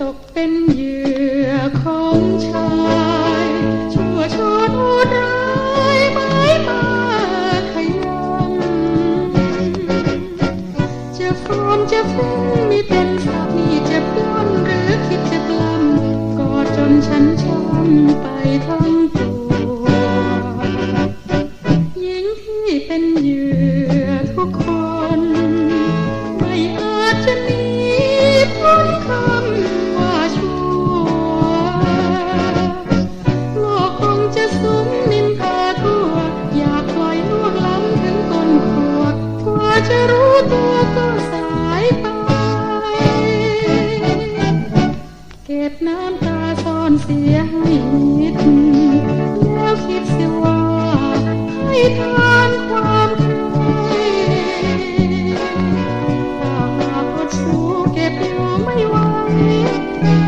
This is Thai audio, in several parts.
ตกเป็นเหยื่อของชายชั่วชดโหดร้ายไม้มาขยำจะฟอมจะเฟ้นไม่เป็นแ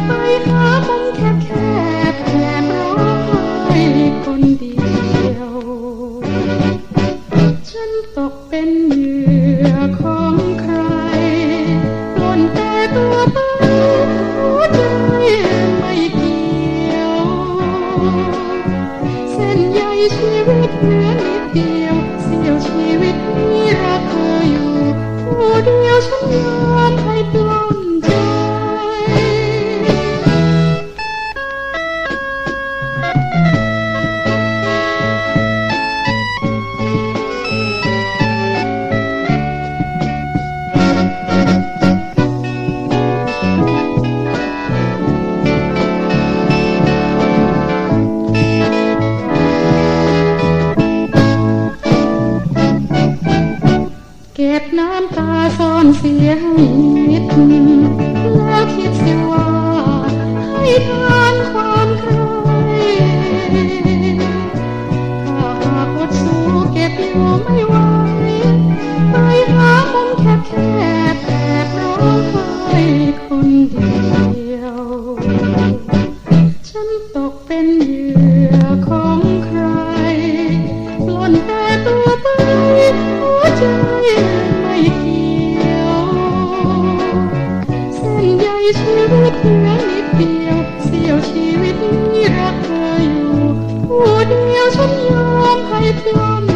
ไปหามุมแคบแคบๆแอบร้องไห้คนเดียว ฉันตกเป็นเหยื่อของใครปลนแต่ตัวไปหัวใจไม่เกี่ยว เส้นใยชีวิตเหลือนิดเดียว เสี้ยวชีวิตนี้รักเธออยู่ผู้เดียวฉันยอมให้ปล้ ซ่อนเสียให้มิดแล้วคิดเสียว่าให้ทานความใครถ้าหากว่าชูเก็บอยู่ไม่ไหวไปหามุมแคบแคบแอบร้องไห้คนเดียว ฉันตกเป็นเหยื่อของใครปล้นแต่ตัวไปหัวใจ ชีวิตเหลือนิดเดียวเสี้ยวชีวิตนี้รักเธออยู่ผู้เดียวฉันยอมให้เธอ